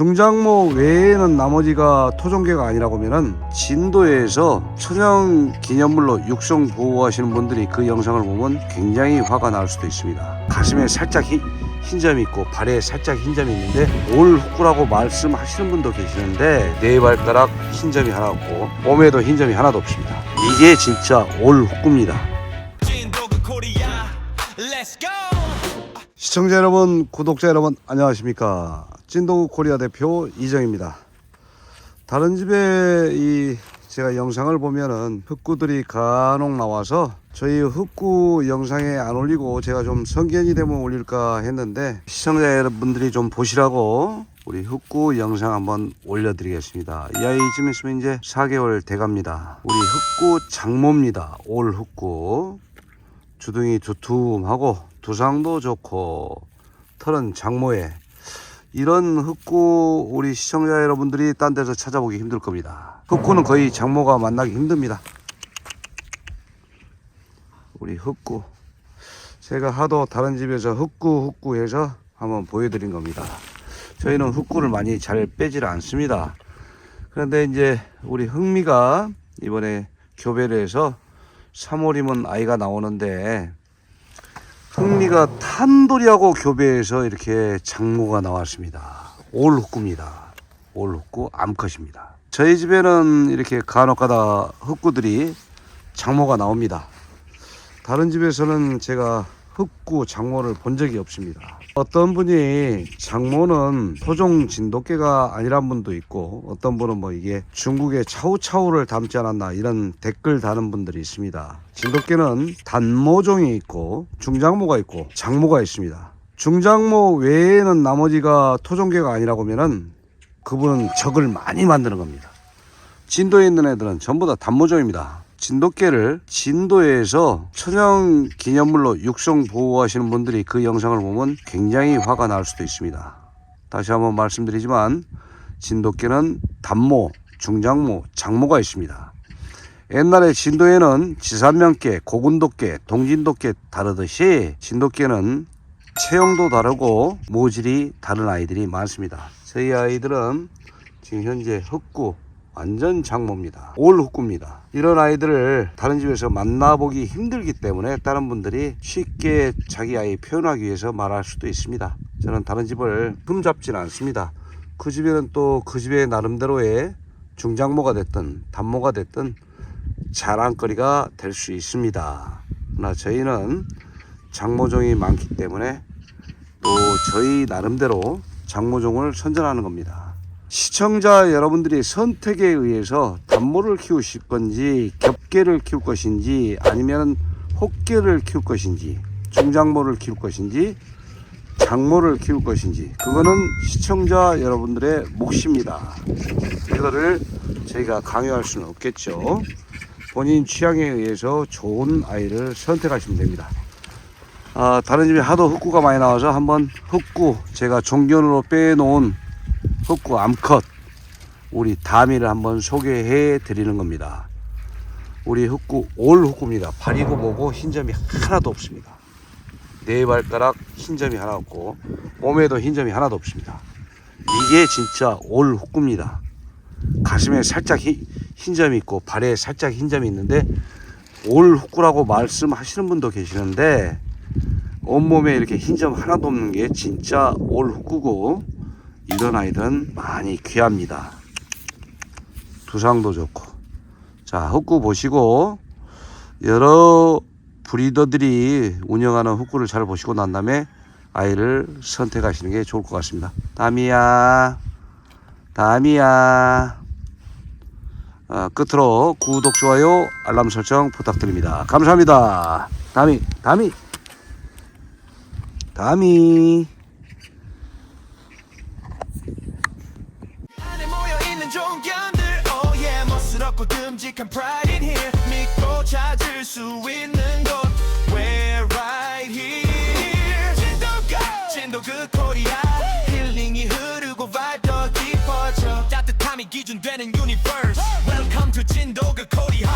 중장모 외에는 나머지가 토종계가 아니라고 하면은 진도에서 천연 기념물로 육성 보호하시는 분들이 그 영상을 보면 굉장히 화가 날 수도 있습니다. 가슴에 살짝 흰, 흰점이 있고 발에 살짝 흰점이 있는데 올 훅구라고 말씀하시는 분도 계시는데 네 발가락 흰점이 하나 없고 몸에도 흰점이 하나도 없습니다. 이게 진짜 올 훅구입니다. 시청자 여러분, 구독자 여러분, 안녕하십니까. 찐도구 코리아 대표 이정입니다. 다른 집에 이 제가 영상을 보면은 흑구들이 간혹 나와서 저희 흑구 영상에 안 올리고 제가 좀 성견이 되면 올릴까 했는데 시청자 여러분들이 좀 보시라고 우리 흑구 영상 한번 올려드리겠습니다. 이 아이 쯤 있으면 이제 4개월 돼갑니다. 우리 흑구 장모입니다. 올 흑구. 주둥이 두툼하고 두상도 좋고 털은 장모에 이런 흑구 우리 시청자 여러분들이 딴 데서 찾아보기 힘들 겁니다. 흑구는 거의 장모가 만나기 힘듭니다. 우리 흑구 제가 하도 다른 집에서 흑구 흑구 해서 한번 보여드린 겁니다. 저희는 흑구를 많이 잘 빼질 않습니다. 그런데 이제 우리 흥미가 이번에 교배를 해서 3월이면 아이가 나오는데 흥미가 탄돌이하고 교배해서 이렇게 장모가 나왔습니다. 올 흑구입니다. 올 흑구 암컷입니다. 저희 집에는 이렇게 간혹가다 흑구들이 장모가 나옵니다. 다른 집에서는 제가 흑구 장모를 본 적이 없습니다. 어떤 분이 장모는 토종 진돗개가 아니란 분도 있고 어떤 분은 뭐 이게 중국의 차우차우를 닮지 않았나 이런 댓글 다는 분들이 있습니다. 진돗개는 단모종이 있고 중장모가 있고 장모가 있습니다. 중장모 외에는 나머지가 토종개가 아니라고 하면은 그분은 적을 많이 만드는 겁니다. 진도에 있는 애들은 전부 다 단모종입니다. 진돗개를 진도에서 천연 기념물로 육성 보호하시는 분들이 그 영상을 보면 굉장히 화가 날 수도 있습니다. 다시 한번 말씀드리지만 진돗개는 단모, 중장모, 장모가 있습니다. 옛날에 진도에는 지산명개, 고군도개, 동진도개 다르듯이 진돗개는 체형도 다르고 모질이 다른 아이들이 많습니다. 저희 아이들은 지금 현재 흑구 완전 장모입니다. 올 흑구입니다. 이런 아이들을 다른 집에서 만나보기 힘들기 때문에 다른 분들이 쉽게 자기 아이 표현하기 위해서 말할 수도 있습니다. 저는 다른 집을 흠잡지는 않습니다. 그 집에는 또 그 집의 나름대로의 중장모가 됐든 단모가 됐든 자랑거리가 될 수 있습니다. 그러나 저희는 장모종이 많기 때문에 또 저희 나름대로 장모종을 선전하는 겁니다. 시청자 여러분들이 선택에 의해서 단모를 키우실 건지 겹개를 키울 것인지 아니면 혹개를 키울 것인지 중장모를 키울 것인지 장모를 키울 것인지 그거는 시청자 여러분들의 몫입니다. 이거를 저희가 강요할 수는 없겠죠. 본인 취향에 의해서 좋은 아이를 선택하시면 됩니다. 아, 다른 집에 하도 흑구가 많이 나와서 한번 흑구 제가 종견으로 빼놓은 흑구 암컷 우리 다미를 한번 소개해 드리는 겁니다. 우리 흑구 올 흑구입니다. 발이고 뭐고 흰점이 하나도 없습니다. 네 발가락 흰점이 하나 없고 몸에도 흰점이 하나도 없습니다. 이게 진짜 올 흑구입니다. 가슴에 살짝 흰, 흰점이 있고 발에 살짝 흰점이 있는데 올 흑구라고 말씀하시는 분도 계시는데 온몸에 이렇게 흰 점 하나도 없는 게 진짜 올 흑구고 이런 아이들은 많이 귀합니다. 두상도 좋고. 자, 흑구 보시고 여러 브리더들이 운영하는 흑구를 잘 보시고 난 다음에 아이를 선택하시는 게 좋을 것 같습니다. 다미야, 다미야. 어, 끝으로 구독, 좋아요, 알람 설정 부탁드립니다. 감사합니다. 다미, 다미, 다미. 좀 견들 Oh yeah. 멋스럽고 듬직한 pride in here. 믿고 찾을 수 있는 곳. We're right here. 진도 go 진도 그 코리아. 힐링이 흐르고 vibe 더 깊어져. 따뜻함이 기준되는 universe. Welcome to 진도 그 코리아.